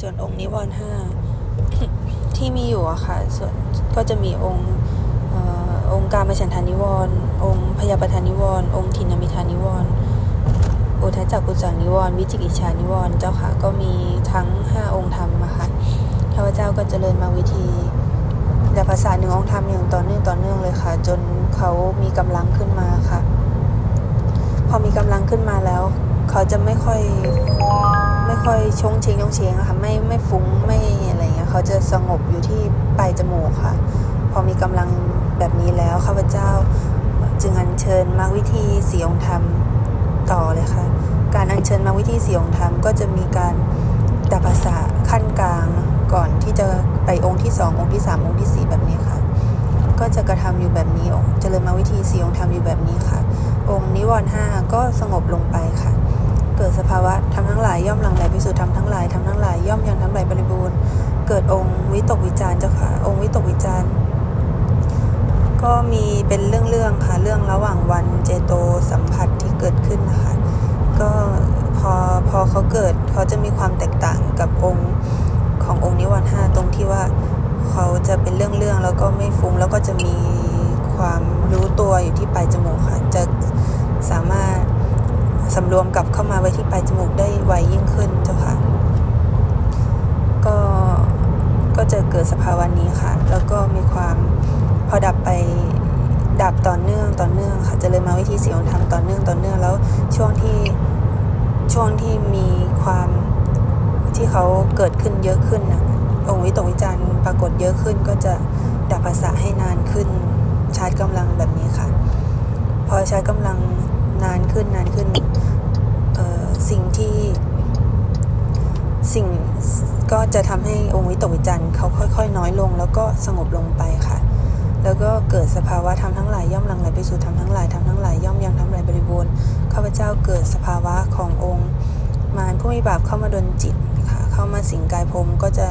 ส่วนองค์นิวรณ์ห้าที่มีอยู่อะค่ะ ส่วนก็จะมีองค์อองค์การมฉันทานิวรณ์องค์พยาปทานิวรณ์องค์ทินามิทานิวรณ์อุทจักกุจังนิวรณ์วิจิกิจฉานิวรณ์เจ้าค่ะก็มีทั้งห้าองค์ธรรมอะค่ะข้าพเจ้าก็เจริญมาวิธีแต่ภาษาหนึ่งองค์ธรรมอย่างต่อเนื่องต่อเนื่องเลยค่ะ จนเขามีกำลังขึ้นมาค่ะ พอมีกำลังขึ้นมาแล้ว เขาจะไม่ค่อย ไม่ค่อยชงเชงชงเชงค่ะไม่ไม่ฟุ้งไม่อะไรเงี้ยเขาจะสงบอยู่ที่ปลายจมูกค่ะ พอมีกำลังแบบนี้แล้วข้าพเจ้า จึงอัญเชิญมรรควิธีสีองค์ธรรมต่อเลยค่ะ การอัญเชิญมรรควิธีสีองค์ธรรมก็จะมีการดับภาษาขั้นกลางก่อนที่จะไปองค์ที่สององค์ที่สามองค์ที่สี่แบบนี้ค่ะ ก็จะกระทำอยู่แบบนี้องค์เจริญมรรควิธีสีองค์ธรรมอยู่แบบนี้ค่ะ องค์นิวรณ์ห้าก็สงบลงไปค่ะ เกิดสภาวะทำทั้งหลายย่อมหลังไหลไปสู่ทำทั้งหลายทำทั้งหลายย่อมยังทำไหลบริบูรณ์ เกิดองค์วิตกวิจารเจ้าค่ะ องค์วิตกวิจารก็มีเป็นเรื่องๆค่ะเรื่องระหว่างวันเจโตสัมผัสที่เกิดขึ้นนะคะก็พอพอเขาเกิดเขาจะมีความแตกต่างกับองค์ขององค์นิวรณ์ห้าตรงที่ว่าเขาจะเป็นเรื่องๆแล้วก็ไม่ฟุ้งแล้วก็จะมีความรู้ตัวอยู่ที่ปลายจมูกค่ะจะสามารถ สำรวมกลับเข้ามาไว้ที่ปลายจมูกได้ไวยิ่งขึ้นเจ้าค่ะ ก็ก็จะเกิดสภาวะนี้ค่ะ แล้วก็มีความพอดับไปดับต่อเนื่องต่อเนื่องค่ะจะเลยมาวิธีสีของธรรมต่อเนื่องต่อเนื่องแล้วช่วงที่ช่วงที่มีความที่เขาเกิดขึ้นเยอะขึ้นนะองค์วิตกวิจารณ์ปรากฏเยอะขึ้น ก็จะดับภาษาให้นานขึ้นชาร์จกำลังแบบนี้ค่ะ พอใช้กำลัง นานขึ้นนานขึ้นสิ่งที่สิ่งก็จะทำให้องค์วิตกวิจารณ์เขาค่อย ๆ น้อยลง แล้วก็สงบลงไปค่ะ แล้วก็เกิดสภาวะธรรมทั้งหลายย่อมลังไหลไปสู่ธรรมทั้งหลายธรรมทั้งหลายย่อมยังทำไหลบริบูรณ์ข้าพเจ้าเกิดสภาวะขององค์ มารผู้มีบาปเข้ามาดนจิตค่ะเข้ามาสิงกายภพก็จะ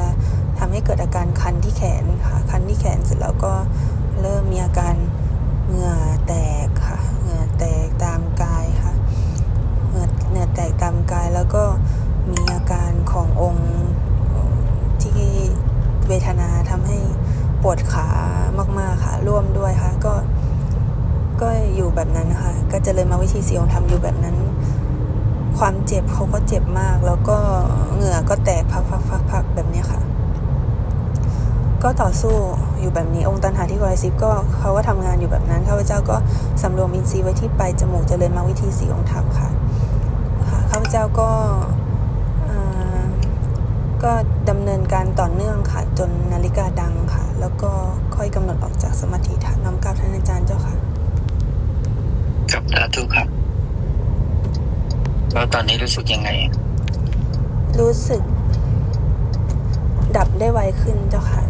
ทำให้เกิดอาการคันที่แขนค่ะคันที่แขนเสร็จแล้วก็เริ่มมีอาการเหงื่อแตก ปวดขามากๆค่ะ ร่วมด้วยค่ะ ก็ก็อยู่แบบนั้นนะคะก็เจริญมาวิธีสีองทำอยู่แบบนั้น ความเจ็บเขาก็เจ็บมาก แล้วก็เหงื่อก็แตกพักๆๆแบบนี้ค่ะ ก็ต่อสู้อยู่แบบนี้องค์ตันหาที่วายซิปก็เขาก็ทำงานอยู่แบบนั้นข้าพเจ้าก็สำรวมอินทรีย์ไว้ที่ปลายจมูกเจริญมาวิธีสีองค์ธรรมค่ะค่ะข้าพเจ้าก็ก็ดำเนินการต่อเนื่องค่ะ จนนาฬิกาดังค่ะ แล้วก็ค่อยกำหนดออกจากสมาธิค่ะน้อมกราบท่านอาจารย์เจ้าค่ะกับสาธุครับแล้วตอนนี้รู้สึกยังไง รู้สึก ดับได้ไวขึ้นเจ้าค่ะ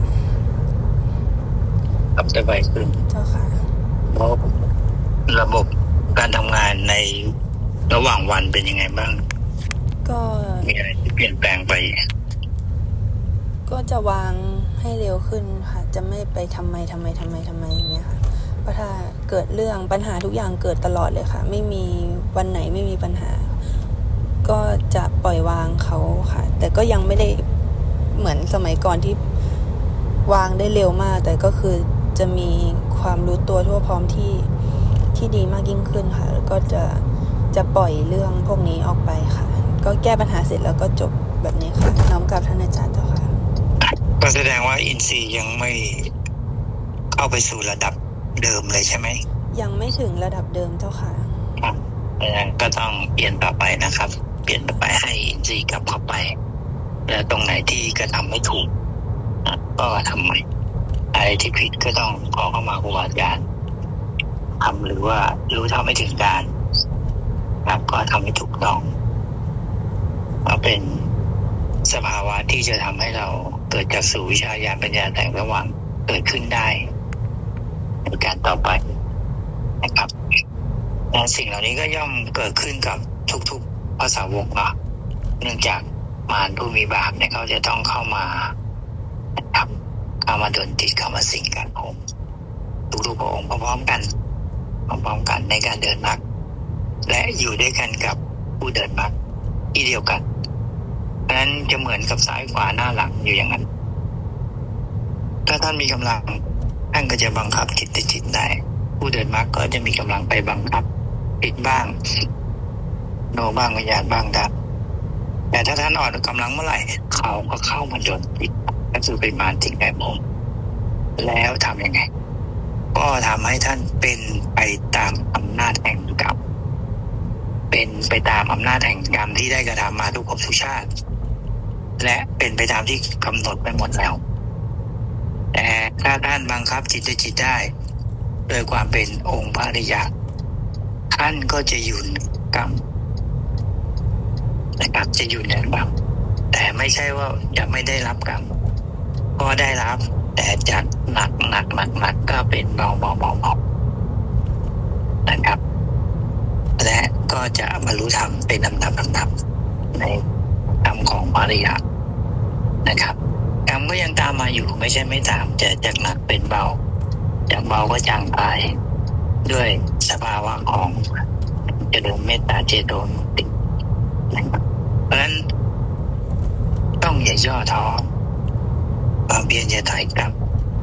กับได้ไวขึ้น เจ้าค่ะเพราะระบบการทำงานในระหว่างวันเป็นยังไงบ้าง ก็มีอะไรที่เปลี่ยนแปลงไป ก็จะวาง ให้เร็วขึ้นค่ะ จะไม่ไปทำไมทำไมทำไมทำไมอย่างเงี้ยค่ะเพราะถ้าเกิดเรื่องปัญหาทุกอย่างเกิดตลอดเลยค่ะ ไม่มีวันไหนไม่มีปัญหา ก็จะปล่อยวางเขาค่ะ แต่ก็ยังไม่ได้เหมือนสมัยก่อนที่วางได้เร็วมาก แต่ก็คือจะมีความรู้ตัวทั่วพร้อมที่ที่ดีมากยิ่งขึ้นค่ะ แล้วก็จะจะปล่อยเรื่องพวกนี้ออกไปค่ะ ก็แก้ปัญหาเสร็จแล้วก็จบแบบนี้ค่ะน้อมกราบท่านอาจารย์เจ้าค่ะ ก็แสดงว่าอินทรีย์ยังไม่เข้าไปสู่ระดับเดิมเลยใช่ไหม ยังไม่ถึงระดับเดิมเจ้าค่ะครับเพราะฉะนั้นก็ต้องเปลี่ยนต่อไปนะครับ เปลี่ยนต่อไปให้อินทรีย์กลับเข้าไป แล้วตรงไหนที่กระทำไม่ถูกอะก็ทำใหม่อะไรที่ผิดก็ต้องขอเข้ามาครูบาอาจารย์ทำหรือว่ารู้เท่าไม่ถึงการครับก็ทำให้ถูกต้องก็เป็นสภาวะที่จะทำให้เรา เกิดจากสู่วิชาญาณปัญญาแต่งระหว่างเกิดขึ้นได้ในการต่อไปนะครับและสิ่งเหล่านี้ก็ย่อมเกิดขึ้นกับทุกๆภาษาวกเนาะเนื่องจากมารผู้มีบาปเนี่ยเขาจะต้องเข้ามานะครับเข้ามาโดนติดเข้ามาสิงกันผมทุกๆพระองค์พร้อมๆกันพร้อมๆกันในการเดินมรรคและอยู่ด้วยกันกับผู้เดินมรรคที่เดียวกัน นั้นจะเหมือนกับซ้ายขวาหน้าหลังอยู่อย่างนั้น ถ้าท่านมีกำลังท่านก็จะบังคับจิตจิตได้ ผู้เดินมรรคก็จะมีกำลังไปบังคับปิดบ้าง โนบ้างวิญญาณบ้างดับแต่ถ้าท่านอ่อนกำลังเมื่อไหร่ เขาก็เข้ามาจนปิดก็คือเป็นมารจริงแบบผมแล้วทำยังไง ก็ทำให้ท่านเป็นไปตามอำนาจแห่งกรรมเป็นไปตามอำนาจแห่งกรรมที่ได้กระทำมาทุกภพทุกชาติ และเป็นไปตามที่กำหนดไปหมดแล้ว แต่ถ้าท่านบังคับจิตจิตได้ โดยความเป็นองค์พระอริยะ ท่านก็จะอยู่กรรมนะครับจะอยู่ในกรรมแต่ไม่ใช่ว่าจะไม่ได้รับกรรมก็ได้รับ แต่จะหนักหนักหนักหนักก็เป็นเบาเบาเบาเบานะครับ และก็จะบรรลุธรรมเป็นลำดับลำดับในธรรมของพระอริย นะครับกรรมก็ยังตามมาอยู่ไม่ใช่ไม่ตามแต่จากหนักเป็นเบา จากเบาก็จางไป ด้วยสภาวะของเจริญเมตตาเจโตนติเพราะฉะนั้นต้องอย่าย่อท้อความเพียรอย่าถอยกลับ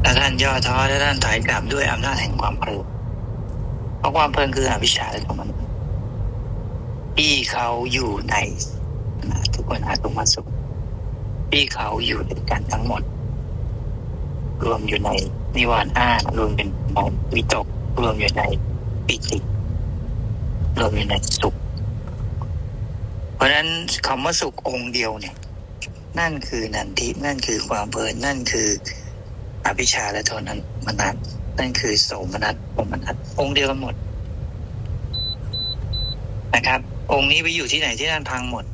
ถ้าท่านย่อท้อถ้าท่านถอยกลับด้วยอำนาจแห่งความเพลินเพราะความเพลินคืออวิชชาของมันที่เขาอยู่ในทุกคนอาตุมาสุข ที่เขาอยู่ด้วยกันทั้งหมด รวมอยู่ในนิวรณ์ห้ารวมเป็นในวิตก รวมอยู่ในปิติรวมอยู่ในสุข เพราะนั้นคำว่าสุของค์เดียวเนี่ย นั่นคือนันทินั่นคือความเพลินนั่นคืออภิชาและโทนันมนัสนั่นคือโสมนัสโอมนัสองค์เดียวกันหมด นะครับ องค์นี้ไปอยู่ที่ไหนที่นั่นพังหมด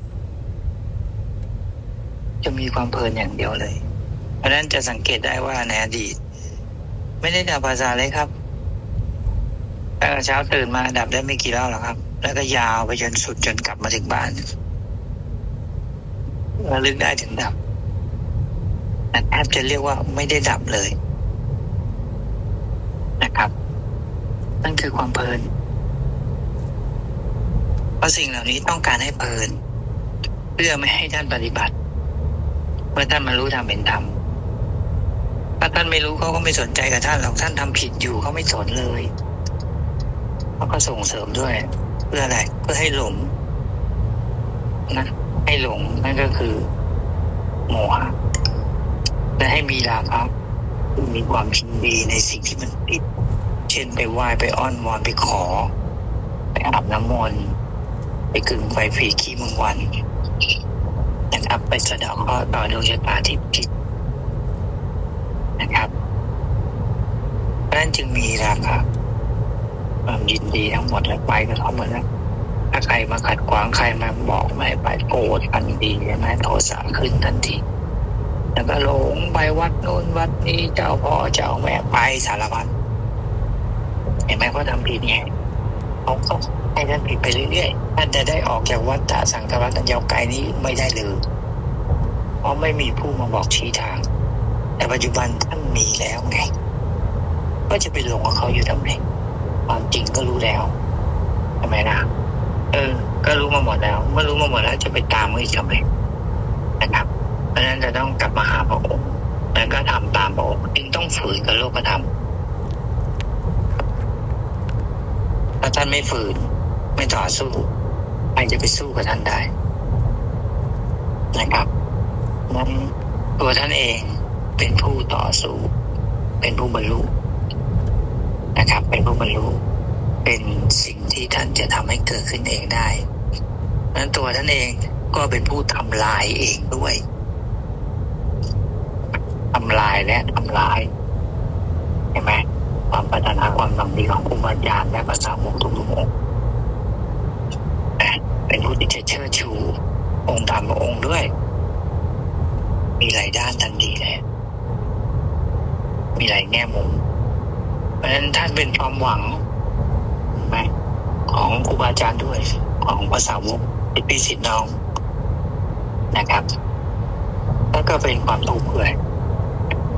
จะมีความเพลินอย่างเดียวเลย เพราะนั้นจะสังเกตได้ว่าในอดีต ไม่ได้ดับภาษาเลยครับตั้งแต่เช้าตื่นมาดับได้ไม่กี่รอบหรอกครับ แล้วก็ยาวไปจนสุดจนกลับมาถึงบ้านระลึกได้ถึงดับแต่แทบจะเรียกว่าไม่ได้ดับเลย นะครับ นั่นคือความเพลินเพราะสิ่งเหล่านี้ต้องการให้เพลิน เพื่อไม่ให้ท่านปฏิบัติ เมื่อท่านมารู้ทำเป็นธรรมถ้าท่านไม่รู้เขาก็ไม่สนใจกับท่านหรอกท่านทำผิดอยู่เขาไม่สนเลยเขาก็ส่งเสริมด้วย เพื่ออะไรเพื่อให้หลงนะให้หลงนั่นก็คือโมหะและให้มีราคะมีความยินดีในสิ่งที่มันผิดเช่นไปไหว้ไปอ้อนวอนไปขอ ไปอาบน้ำมนต์ไปกึ่งไฟผีขี้มึงวัน นะครับ ไปสะเดาะข้อต่อดวงชะตาที่ผิดนะครับนั้นจึงมีราคาความยินดีทั้งหมดแล้วไปก็ทั้งหมดแล้วถ้าใครมาขัดขวางใครมาบอกไม่ไปโกรธทันทีใช่ไหมโทสะขึ้นทันทีแล้วก็หลงไปวัดโน้นวัดนี้เจ้าพ่อเจ้าแม่ไปสารพัดเห็นไหมเขาทำผิดไงเขาก็ให้ท่านผิดไปเรื่อยๆท่านจะได้ออกจากวัฏฏะสังสารวัฏยาวไกลนี้ไม่ได้เลย เพราะไม่มีผู้มาบอกชี้ทาง แต่ปัจจุบันท่านมีแล้วไง ก็จะไปหลงกับเขาอยู่ทำไมความจริงก็รู้แล้วทำไมนะเออ ก็รู้มาหมดแล้ว เมื่อรู้มาหมดแล้วจะไปตามเขาอีกทำไมนะครับ เพราะฉะนั้นจะต้องกลับมาหาพระองค์แล้วก็ทำตามพระองค์จึงต้องฝืนกับโลกธรรมถ้าท่านไม่ฝืน ไม่ต่อสู้ใครจะไปสู้กับท่านได้นะครับ นั้น ตัวท่านเองเป็นผู้ต่อสู้ เป็นผู้บรรลุนะครับ เป็นผู้บรรลุเป็นสิ่งที่ท่านจะทำให้เกิดขึ้นเองได้นั้นตัวท่านเองก็เป็นผู้ทำลายเองด้วยทำลายและทำลายเห็นไหมความพัฒนาความนำดีของครูบาอาจารย์และภาษาวกทุกๆองค์นะเป็นผู้ที่จะเชิดชูองค์ตามพระองค์ด้วย มีหลายด้านทันดีเลยมีหลายแง่มุม เพราะฉะนั้นท่านเป็นความหวังไหมของครูบาอาจารย์ด้วย ของภาษาวกติดพี่สิทธิ์น้องนะครับ แล้วก็เป็นความทุกข์ด้วย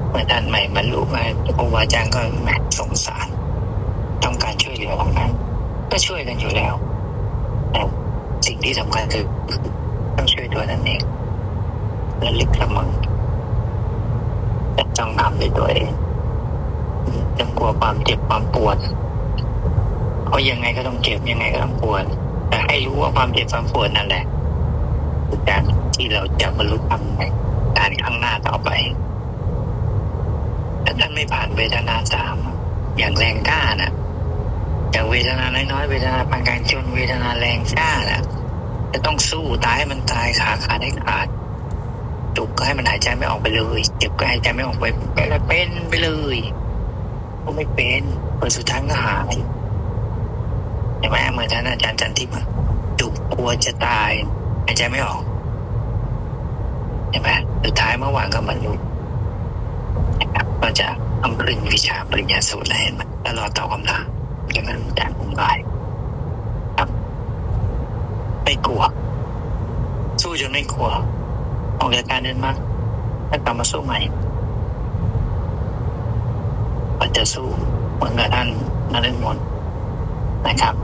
เมื่อท่านใหม่บรรลุมาครูบาอาจารย์ก็แหมสงสาร ต้องการช่วยเหลือของนั้น ก็ช่วยกันอยู่แล้วแต่สิ่งที่สำคัญคือต้องช่วยตัวนั่นเอง และลึกเสมอแต่ต้องทำด้วยตัวเองจงกลัวความเจ็บความปวดเพราะยังไงก็ต้องเจ็บยังไงก็ต้องปวดแต่ให้รู้ว่าความเจ็บความปวดนั่นแหละคือการที่เราจะบรรลุธรรมในการข้างหน้าต่อไปแต่ท่านไม่ผ่านเวทนาสามอย่างแรงกล้านะอย่างเวทนาน้อยๆเวทนาปานกลางจนเวทนาแรงกล้านะจะต้องสู้ตายให้มันตายขาขาดให้ขาด จุกก็ให้มันหายใจไม่ออกไปเลย เจ็บก็หายใจไม่ออกไปเป็นแล้วเป็นไปเลยก็ไม่เป็นผลสุดท้ายก็หายใช่ไหมเหมือนท่านอาจารย์จันทิพย์จุกกลัวจะตายหายใจไม่ออกใช่ไหมสุดท้ายเมื่อวานก็บรรลุนะครับก็จะทำปริญญาวิชาปริญญาสูตรแล้วเห็นไหมแล้วรอตอบคำถามยังไม่รู้จักผมไลน์ครับไม่กลัว สู้จนไม่กลัว ออกจากการเดินมากถ้ากลับมาสู้ใหม่ก็จะสู้เหมือนกับท่านนฤมลนะครับ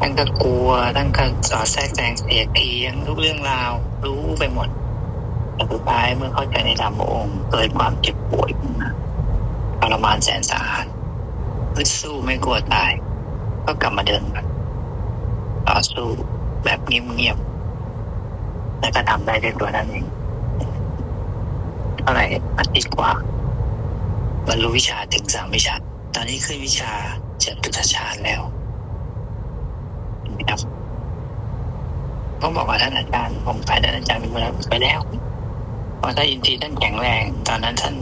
ท่านก็กลัวท่านก็สอดแทรกแซงเสียเทียงทุกเรื่องราว รู้ไปหมดแต่สุดท้ายเมื่อเข้าใจในธรรมองค์เกิดความเจ็บปวยขึ้นมาทรมานแสนสาหัสพึดสู้ไม่กลัวตาย ก็กลับมาเดินต่อสู้แบบเงียบๆ และก็ทำได้ด้วยตัวนั้นเองเท่าไหร่อาทิตย์กว่าบรรลุวิชาถึงสามวิชา ตอนนี้ขึ้นวิชาจตุตฌานแล้วครับต้องบอกว่าท่านอาจารย์ผมไปท่านอาจารย์ไปแล้วไปแล้วเพราะถ้าอินทรีย์ท่านแข็งแรง ตอนนั้นท่าน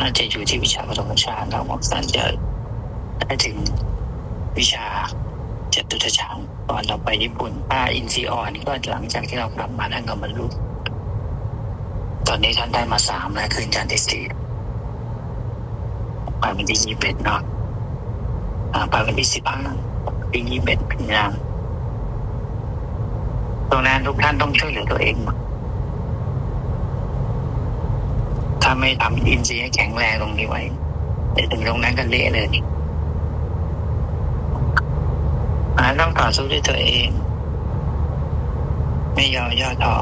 น่าจะอยู่ที่วิชาปฐมฌานแล้วบอกท่านจะได้ถึงวิชาจตุตฌาน อนเราไปญี่ปุ่นถ้าอินทรีอ่อนก็หลังจากที่เรากลับมาท่านก็บรรลุตอนนี้ท่านได้มาสามแล้วคืนจันทร์ที่สี่ไปวันที่ยี่สิบเอ็ดเนาะไปวันที่สิบห้าปียี่สิบเอ็ดปีนางตรงนั้นทุกท่านต้องช่วยเหลือตัวเอง ถ้าไม่ทำอินทรีย์ให้แข็งแรงตรงนี้ไว้เดี๋ยวถึงตรงนั้นก็เละเลยนี่ อันนั้นต้องต่อสู้ด้วยตัวเอง ไม่ยอมย่อท้อ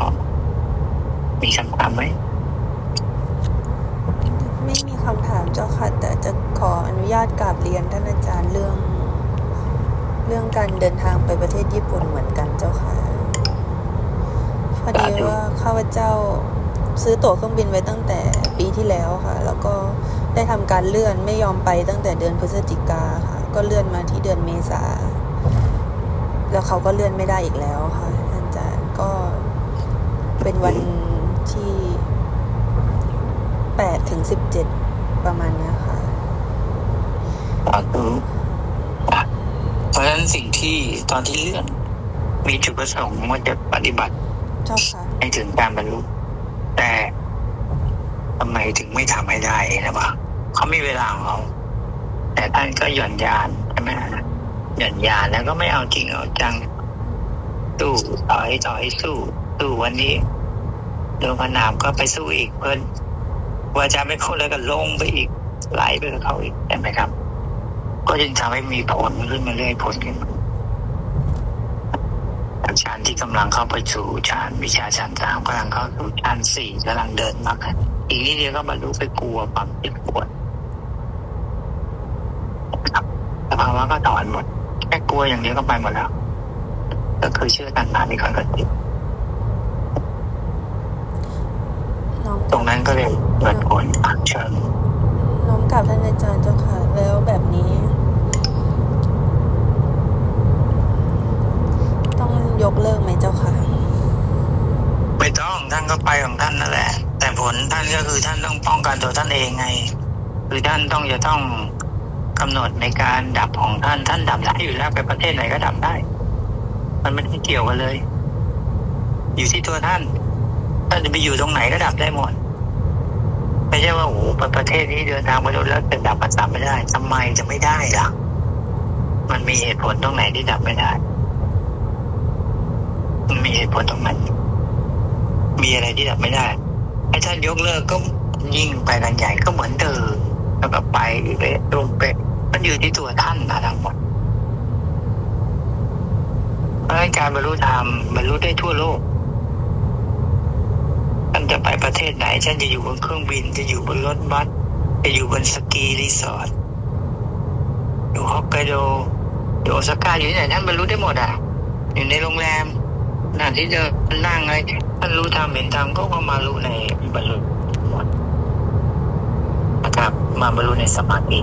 มีคำถามไหมไม่มีคำถามเจ้าค่ะ แต่จะขออนุญาตกราบเรียนท่านอาจารย์เรื่อง เรื่องการเดินทางไปประเทศญี่ปุ่นเหมือนกันเจ้าค่ะพอดีว่าข้าพเจ้าซื้อตั๋วเครื่องบินไว้ตั้งแต่ปีที่แล้วค่ะ แล้วก็ได้ทำการเลื่อนไม่ยอมไปตั้งแต่เดือนพฤศจิกาค่ะ ก็เลื่อนมาที่เดือนเมษา แล้วเขาก็เลื่อนไม่ได้อีกแล้วค่ะท่านอาจารย์ก็เป็นวันที่แปดถึงสิบเจ็ดประมาณเนี้ยค่ะต่อสู้อะเพราะฉะนั้นสิ่งที่ตอนที่เลื่อน มีจุดประสงค์ว่าจะปฏิบัติเจ้าค่ะให้ถึงการบรรลุ แต่ทำไมถึงไม่ทำให้ได้นะวะเขามีเวลาของเขาแต่ท่านก็หย่อนยานใช่ไหม หย่อนยานแล้วก็ไม่เอาจริงเอาจังสู้ต่อยต่อยสู้สู้วันนี้โดนพนามก็ไปสู้อีกเพิ่นว่าจะไม่เข้าแล้วก็ลงไปอีกไหลไปกับเขาอีกเห็นไหมครับ ก็จึงทำให้มีผลขึ้นมาเรื่อยผลขึ้นมาฌานที่กำลังเข้าไปสู่ฌานวิชาฌานสามกำลังเข้าสู่ฌานสี่กำลังเดินมากอีกนิดเดียวก็บรรลุไปกลัวความเจ็บปวดสภาวะก็ถอนหมด แค่กลัวอย่างเดียวก็ไปหมดแล้ว ก็คือเชื่อตันหาที่คอยกระติบน้อมตรงนั้นก็เลยเกิดผลอักเชิญน้อมกราบท่านอาจารย์เจ้าค่ะ แล้วแบบนี้ ต้องยกเลิกไหมเจ้าค่ะ ไม่ต้องท่านก็ไปของท่านนั่นแหละ แต่ผลท่านก็คือท่านต้องป้องกันตัวท่านเองไง คือท่านต้องจะต้อง กำหนดในการดับของท่านท่านดับได้อยู่แล้วไปประเทศไหนก็ดับได้ มันไม่ได้เกี่ยวกันเลย อยู่ที่ตัวท่านท่านจะไปอยู่ตรงไหนก็ดับได้หมดไม่ใช่ว่าโอ้ไปประเทศนี้เดินทางไปแล้วจะดับประสาไม่ได้ทำไมจะไม่ได้ล่ะ มันมีเหตุผลตรงไหนที่ดับไม่ได้มันมีเหตุผลตรงไหนมีอะไรที่ดับไม่ได้ไอ้ท่านยกเลิกก็ยิ่งไปกันใหญ่ก็เหมือนเดิมแล้วก็ไปเละตรงเป๊ะ มันอยู่ที่ตัวท่านนะทั้งหมดเพราะการบรรลุธรรมบรรลุได้ทั่วโลกแต่านจะไปประเทศไหนท่านจะอยู่บนเครื่องบิน จะอยู่บนรถบัสจะอยู่บนสกีรีสอร์ทอยู่ฮอกไกโดอยู่โอซาก้าอยู่ที่ไหนท่านบรรลุได้หมดอะ อยู่ในโรงแรมนั่นที่จะนั่งอะไรท่านรู้ทำเห็นทำก็ก็มารู้ในบรรลุหมดนะครับ มาบรรลุในสมาธิ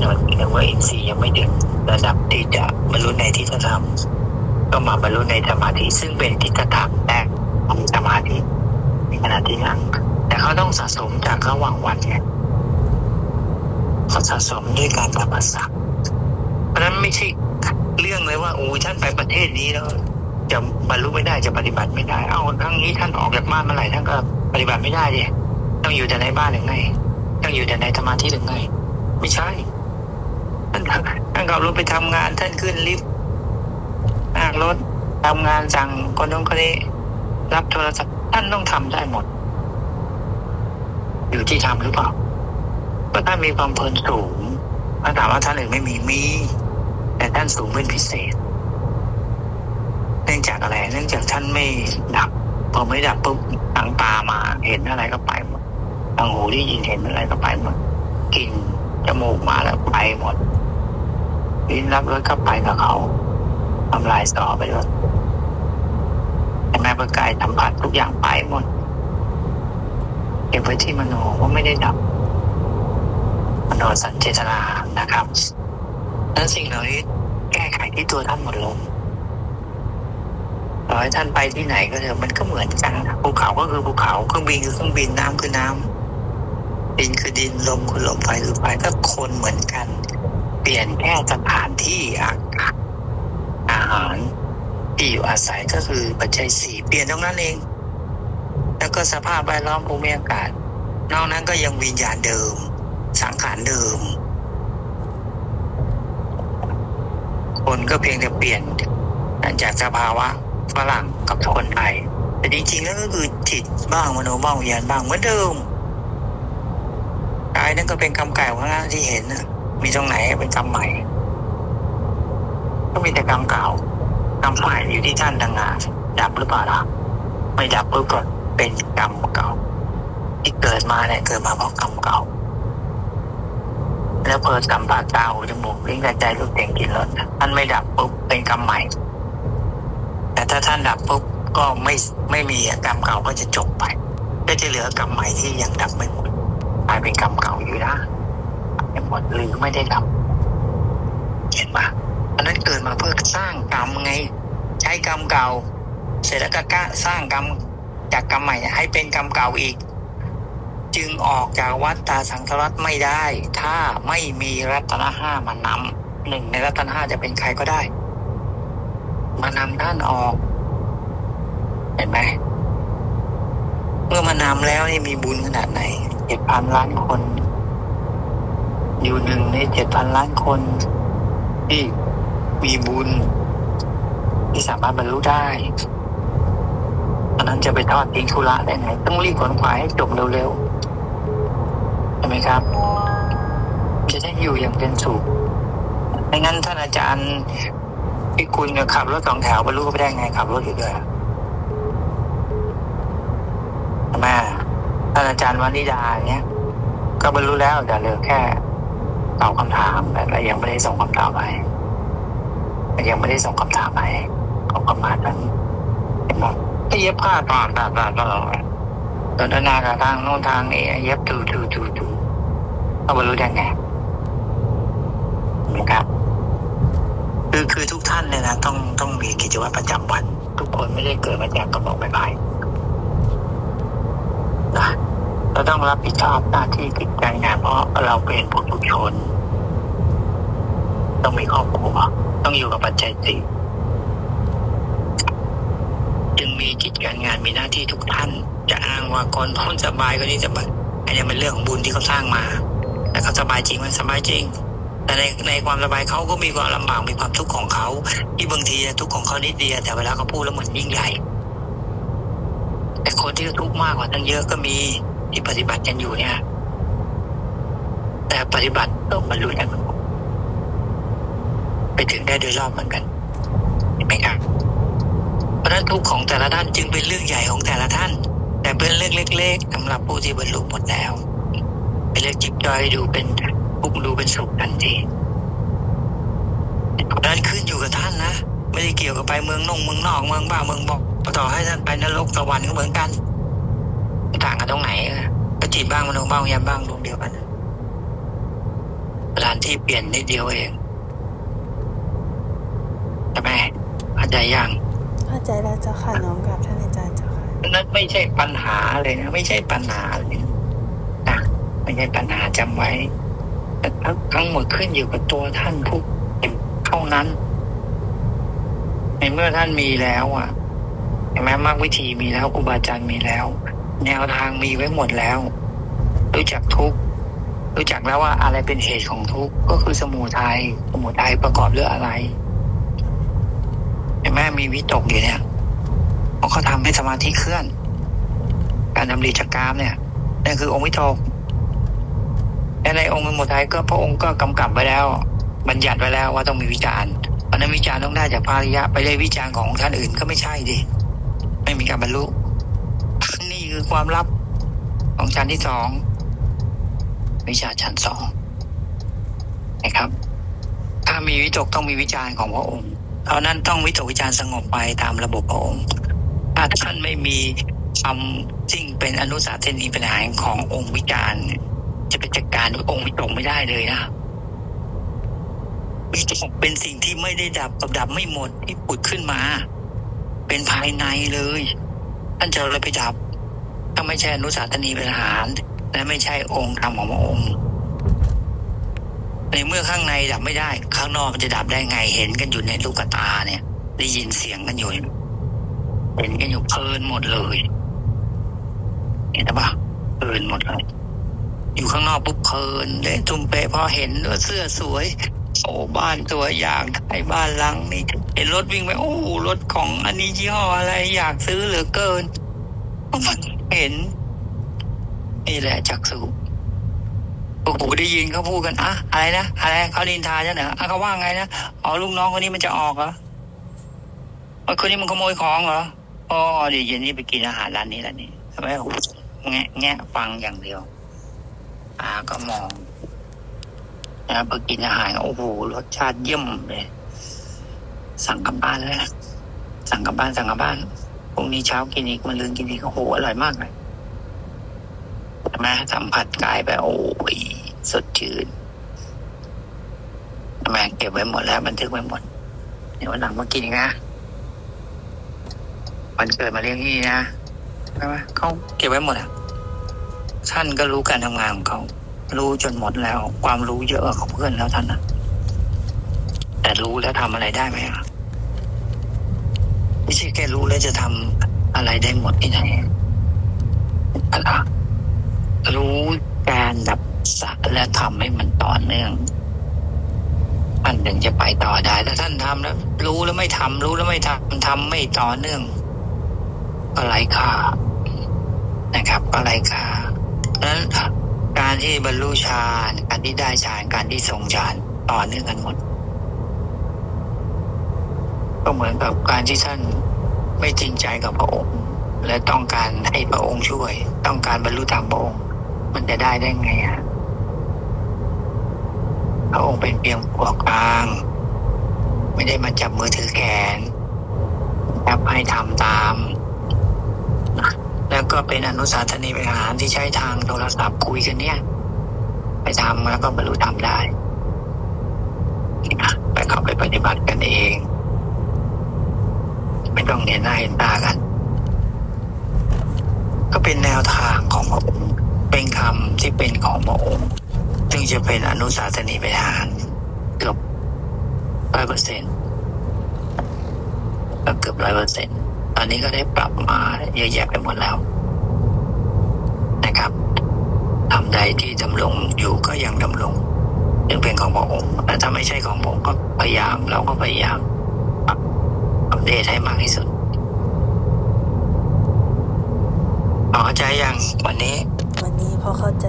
เรียกว่าอินทรีย์ยังไม่ถึงระดับที่จะบรรลุในทิฏฐธรรมก็มาบรรลุในสมาธิซึ่งเป็นทิฏฐธรรมแรกของสมาธิในขณะที่นั่งแต่เขาต้องสะสมจากระหว่างวันไงเขาสะสมด้วยการทำอาสักเพราะนั้นไม่ใช่เรื่องเลยว่าโอ้ท่านไปประเทศนี้แล้วจะบรรลุไม่ได้จะปฏิบัติไม่ได้ เอาครั้งนี้ท่านออกจากบ้านเมื่อไหร่ท่านก็ปฏิบัติไม่ได้ดิต้องอยู่แต่ในบ้านหรือไงต้องอยู่แต่ในสมาธิหรือไง ไม่ใช่ ท่านขับรถไปทำงานท่านขึ้นลิฟต์นั่งรถทำงานสั่งคนนู้นคนนี้รับโทรศัพท์ท่านต้องทำได้หมด อยู่ที่ทำหรือเปล่าก็ท่านมีความเพลินสูงถ้าถามว่าท่านอื่นไม่มีมี แต่ท่านสูงเป็นพิเศษ เนื่องจากอะไร เนื่องจากท่านไม่ดับพอไม่ดับปุ๊บทางตามาเห็นอะไรก็ไปหมดทางหูได้ยินเห็นอะไรก็ไปหมดกลินจมูกมาแล้วไปหมด ลิ้นรับรสก็ไปกับเขาทำลายต่อไปด้วยแต่แม่ประกายสัมผัสทุกอย่างไปหมดเก็บไว้ที่มโนว่าไม่ได้ดับมโนสัญเจตนานะครับนั้นสิ่งเหล่านี้แก้ไขที่ตัวท่านหมดลงต่อให้ท่านไปที่ไหนก็เถอะมันก็เหมือนกันภูเขาก็คือภูเขาเครื่องบินคือเครื่องบินน้ำคือน้ำดินคือดินลมคือลมไฟคือไฟก็คนเหมือนกัน ปลี่ยนแค่สถานที่อากาศอาหารที่อยู่อาศัยก็คือปัจจัยสี่เปลี่ยนตรงนั้นเอง แล้วก็สภาพแวดล้อมภูมิอากาศ นอกนั้นก็ยังวิญญาณเดิม สังขารเดิม คนก็เพียงแต่เปลี่ยนจากสภาวะฝรั่งกับคนไทยแต่จริงๆแล้วก็คือจิตบ้างมโนบ้างวิญญาณบ้างเหมือนเดิมกายนั่นก็เป็นกรรมเก่าข้างหน้าที่เห็นนะ มีตรงไหนเป็นกรรมใหม่ ก็มีแต่กรรมเก่ากรรมใหม่อยู่ที่ท่านดังงานดับหรือเปล่าล่ะไม่ดับปุ๊บก็เป็นกรรมเก่า ที่เกิดมาเนี่ยเกิดมาเพราะกรรมเก่า แล้วเพิดสัมผัสตาหูจมูกลิ้นกายใจรูปเสียงกลิ่นรสท่านไม่ดับปุ๊บเป็นกรรมใหม่ แต่ถ้าท่านดับปุ๊บก็ไม่ไม่มีกรรมเก่าก็จะจบไป ก็จะเหลือกรรมใหม่ที่ยังดับไม่หมดกลายเป็นกรรมเก่าอยู่นะ ไม่หมดหรือไม่ได้ดับเห็นปะอันนั้นเกิดมาเพื่อสร้างกรรมไง ใช้กรรมเก่า เสร็จแล้วก็กสร้างกรรมจากกรรมใหม่ให้เป็นกรรมเก่าอีก จึงออกจากวัฏตาสังสารวัฏไม่ได้ ถ้าไม่มีรัตนห้ามานำหนึ่งในรัตนห้าจะเป็นใครก็ได้ มานำท่านออก เห็นไหมเมื่อมานำแล้วนี่มีบุญขนาดไหนเจ็ดพันล้านคน อยู่หนึ่งในเจ็ดพันล้านคน ที่มีบุญ ที่สามารถบรรลุได้อันนั้นจะไปทอดทิ้งธุระได้ไงต้องรีบขวนขวายให้จบเร็วๆใช่ไหมครับ จะได้อยู่อย่างเป็นสุขไม่งั้นท่านอาจารย์ที่คุณเนี่ยขับรถสองแถวบรรลุก็ไม่ได้ไงขับรถอยู่ด้วยใช่ท่านอาจารย์วานิดาเนี่ยก็บรรลุแล้วแต่เหลือแค่ ตอบคำถามแต่ยังไม่ได้ส่งคำตอบไปยังไม่ได้ส่งคำถามไปขอประมาณนั้นเห็นไหมเย็บผ้าตอนตอนตอนตลอดตอนนากับทางโน้นทางนี้เย็บถูถูถูถูก็บรรลุได้ไงนะครับคือคือทุกท่านเนี่ยนะต้องต้องมีกิจวัตรประจำวัน ทุกคนไม่ได้เกิดมาจากกระบอกใบไม้นะเราต้องรับผิดชอบหน้าที่กิจการงานเพราะเราเป็นผู้ทุชน ต้องมีครอบครัวต้องอยู่กับปัจจัยสี่จึงมีกิจการงานมีหน้าที่ทุกท่าน จะอ้างว่าคนพ้นสบายก็นี่สบายอันนี้เป็นเรื่องของบุญที่เขาสร้างมาแต่เขาสบายจริงมันสบายจริง แต่ในในความสบายเขาก็มีความลำบากมีความทุกข์ของเขา ที่บางทีทุกข์ของเขานิดเดียวแต่เวลาเขาพูดแล้วเหมือนยิ่งใหญ่ แต่คนที่ทุกข์มากกว่าตั้งเยอะก็มีที่ปฏิบัติกันอยู่เนี่ย แต่ปฏิบัติก็บรรลุได้เหมือนกัน ไปถึงได้โดยรอบเหมือนกันเห็นไหมครับเพราะนั้นทุกข์ของแต่ละท่านจึงเป็นเรื่องใหญ่ของแต่ละท่าน แต่เป็นเรื่องเล็กๆสำหรับผู้ที่บรรลุหมดแล้วเป็นเรื่องจิบจอยดูเป็นทุกดูเป็นสุขทันทีนั้นขึ้นอยู่กับท่านนะไม่ได้เกี่ยวกับไปเมืองนงเมืองนอกเมืองบ้าเมืองบอกต่อให้ท่านไปนรกสวรรค์ก็เหมือนกันต่างกันตรงไหนอะก็จิตบ้างมโนบ้างยามบ้างดวงเดียวกันสถานที่เปลี่ยนนิดเดียวเอง ช่ไหมเข้าใจยังเข้าใจแล้วเจ้าค่ะน้อมกราบท่านอาจารย์เจ้าค่ะนั่นไม่ใช่ปัญหาเลยนะไม่ใช่ปัญหาเลยนะไม่ใช่ปัญหาจำไว้แต่ทั้งทั้งหมดขึ้นอยู่กับตัวท่านผู้เป็นเท่านั้น ในเมื่อท่านมีแล้วอะเห็นไหมมรรควิธีมีแล้วครูบาอาจารย์มีแล้ว แนวทางมีไว้หมดแล้ว รู้จักทุกข์รู้จักแล้วว่าอะไรเป็นเหตุของทุกข์ก็คือสมุทัยสมุทัยประกอบด้วยอะไร เห็นไหมมีวิตกอยู่เนี่ยเขาทำให้สมาธิเคลื่อน การดำริจักกามเนี่ยนั่นคือองค์วิตกและในองค์สมุทัยก็พระองค์ก็กำกับไว้แล้ว บัญญัติไว้แล้วว่าต้องมีวิจารณ์เพราะนั้นวิจารณ์ต้องได้จากพระอริยะ ไปเลยวิจารณ์ของท่านอื่นก็ไม่ใช่ดิไม่มีการบรรลุนี่คือความลับของชั้นที่สองวิชาชั้นสองนะครับ ถ้ามีวิตกต้องมีวิจารณ์ของพระองค์ เพราะนั้นต้องวิตกวิจารณ์สงบไปตามระบบพระองค์ ถ้าท่านไม่มีคำซึ่งเป็นอนุสาสนีปัญหาขององค์วิจารณ์เนี่ยจะไปจัดการองค์วิตกไม่ได้เลยนะวิตกเป็นสิ่งที่ไม่ได้ดับกับดับไม่หมดที่ปุดขึ้นมา เป็นภายในเลยท่านจะเลยไปดับ ถ้าไม่ใช่อนุสาสนีปัญหาและไม่ใช่องค์ธรรมของพระองค์ ในเมื่อข้างในดับไม่ได้ ข้างนอกมันจะดับได้ไงเห็นกันอยู่ในลูกตาเนี่ย ได้ยินเสียงกันอยู่เห็นกันอยู่เพลินหมดเลย เห็นปะเพลินหมดเลย อยู่ข้างนอกปุ๊บเพลินเลยทุ่มเปะพอเห็นว่าเสื้อสวยโอ้บ้านตัวอย่างไอ้บ้านหลังนี่เห็นรถวิ่งไปโอ้รถของอันนี้ยี่ห้ออะไร อยากซื้อเหลือเกินเพราะมันเห็นนี่แหละจักสุ โอ้โหได้ยินเขาพูดกันอะอะไรนะอะไรเขาดินทาฉันเหรออะเขาว่าไงนะอ๋อลูกน้องคนนี้มันจะออกเหรอว่าคนนี้มันขโมยของเหรออ๋อเดี๋ยวเย็นนี้ไปกินอาหารร้านนี้ร้านนี้ทำไมโอ้โหแงะแงะฟังอย่างเดียวตาก็มองนะพอกินอาหารโอ้โหรสชาติเยี่ยมเลย สั่งกลับบ้านเลยนะสั่งกลับบ้านสั่งกลับบ้านพรุ่งนี้เช้ากินอีกมันลืนกินอีกโอ้โหอร่อยมากเลยใช่ไหมสัมผัสกายไปโอ้ย สดชื่นใช่เก็บไว้หมดแล้วบันทึกไว้หมดเดี๋ยววันหลังมากินนะวันเกิดมาเลี้ยงที่นี่นะใช่ไหมเขาเก็บไว้หมดอะท่านก็รู้การทำงานของเขา รู้จนหมดแล้ว ความรู้เยอะของเพื่อนแล้วท่านนะแต่รู้แล้วทำอะไรได้ไหมอะไม่ใช่แค่รู้แล้วจะทำอะไรได้หมดที่ไหนอะไรรู้การดับ สะและทำให้มันต่อเนื่องท่านถึงจะไปต่อได้ถ้าท่านทำแล้ว รู้แล้วไม่ทำรู้แล้วไม่ทำทำไม่ต่อเนื่องก็ไร้ค่านะครับก็ไร้ค่าเพราะฉะนั้นการที่บรรลุฌานการที่ได้ฌานการที่ทรงฌานต่อเนื่องกันหมดก็เหมือนกับการที่ท่านไม่จริงใจกับพระองค์ และต้องการให้พระองค์ช่วย ต้องการบรรลุธรรมพระองค์ มันจะได้ได้ไงอะ พระองค์เป็นเพียงผู้กลาง ไม่ได้มาจับมือถือแขนจับให้ทำตาม แล้วก็เป็นอนุสาสนีไปหารที่ใช้ทางโทรศัพท์คุยกันเนี่ย ไปทำแล้วก็บรรลุธรรมได้ไปเข้าไปปฏิบัติกันเอง ไม่ต้องเห็นหน้าเห็นตากัน ก็เป็นแนวทางของพระองค์เป็นคำที่เป็นของพระองค์ ซึ่งจะเป็นอนุสาสนีไปหารเกือบร้อยเปอร์เซ็นต์เกือบร้อยเปอร์เซ็นต์ตอนนี้ก็ได้ปรับมาเยอะแยะไปหมดแล้ว นะครับทำใดที่ดำรงอยู่ก็ยังดำรงยังเป็นของพระองค์แต่ถ้าไม่ใช่ของผมก็พยายามเราก็พยายามอัปเดตให้มากที่สุดพอเข้าใจยังวันนี้ วันนี้พอเข้าใจ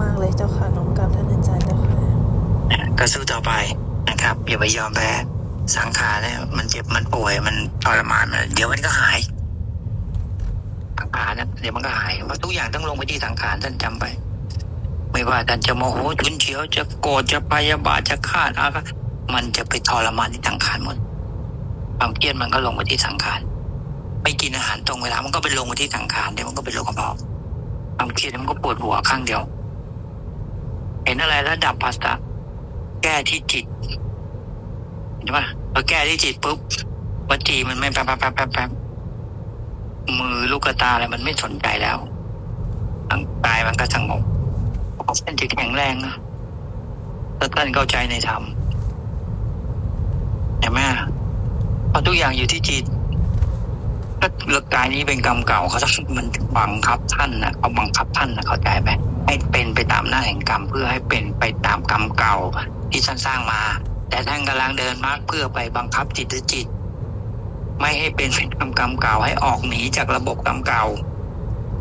มากๆเลยเจ้าค่ะน้อมกราบท่านอาจารย์เจ้าค่ะก็สู้ต่อไปนะครับอย่าไปยอมแพ้สังขารเนี่ยมันเจ็บมันป่วยมันทรมานมันเดี๋ยวมันก็หายสังขารนะเดี๋ยวมันก็หายว่าะทุกอย่างต้องลงไปที่สังขารท่านจำไป ไม่ว่าท่านจะโมโหฉุนเฉียวจะโกรธจะพยาบาทจะฆ่าอะไรมันจะไปทรมานที่สังขารหมดความเครียดมันก็ลงไปที่สังขารไม่กินอาหารตรงเวลามันก็ไปลงไปที่สังขารเดี๋ยวมันก็เป็นโรคกระเพาะความเครียดมันก็ปวดหัวข้างเดียว เห็นอะไรแล้วดับภาษาแก้ที่จิตใช่ปะพอแก้ที่จิตปุ๊บวัจีมันไม่แป๊บแป๊บแป๊บแป๊บมือลูกตาอะไรมันไม่สนใจแล้วร่างกายมันก็สงบเส้นจะแข็งแรงนะถ้าท่านเข้าใจในธรรมเห็นไหมเพราะทุกอย่างอยู่ที่จิตถ้าร่างกายนี้เป็นกรรมเก่าเขาจะมันบังคับท่านนะเขาบังคับท่านนะเข้าใจไหม ให้เป็นไปตามหน้าแห่งกรรม เพื่อให้เป็นไปตามกรรมเก่าที่ท่านสร้างมา แต่ท่านกำลังเดินมากเพื่อไปบังคับจิตหรือจิต ไม่ให้เป็นไปตามกรรมเก่าให้ออกหนีจากระบบกรรมเก่า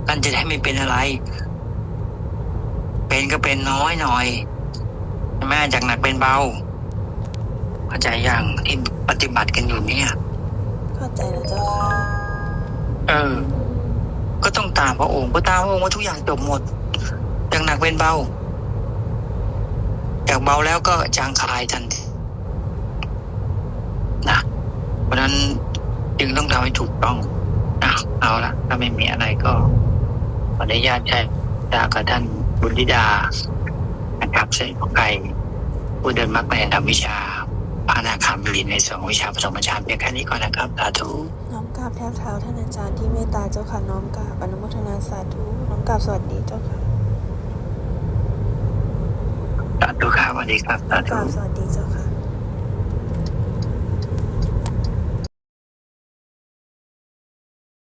ท่านจะได้ไม่เป็นอะไร เป็นก็เป็นน้อยหน่อยใช่ไหมจากหนักเป็นเบาเข้าใจอย่างที่ปฏิบัติกันอยู่เนี่ย เข้าใจแล้วเจ้าค่ะเออ ก็ต้องตามพระองค์ก็ตามพระองค์ว่าทุกอย่างจบหมด จากหนักเป็นเบา จากเบาแล้วก็จางคลายทันทีนะเพราะนั้นจึงต้องทำให้ถูกต้องอะเอาละถ้าไม่มีอะไรก็ขออนุญาตใช้จากกับท่านบุญธิดานะครับเสด็จพ่อไก่ผู้เดินมรรคในธรรมวิชาปานาคามบินในส่วนของวิชาผสมฌานเพียงแค่นี้ก่อนนะครับสาธุน้อมกราบแทบเท้าท่านอาจารย์ที่เมตตาเจ้าค่ะน้อมกราบอนุโมทนาสาธุน้อมกราบสวัสดีเจ้าค่ะ สาธุครับสวัสดีครับสาน้อมกราบสวัสดีเจ้าค่ะ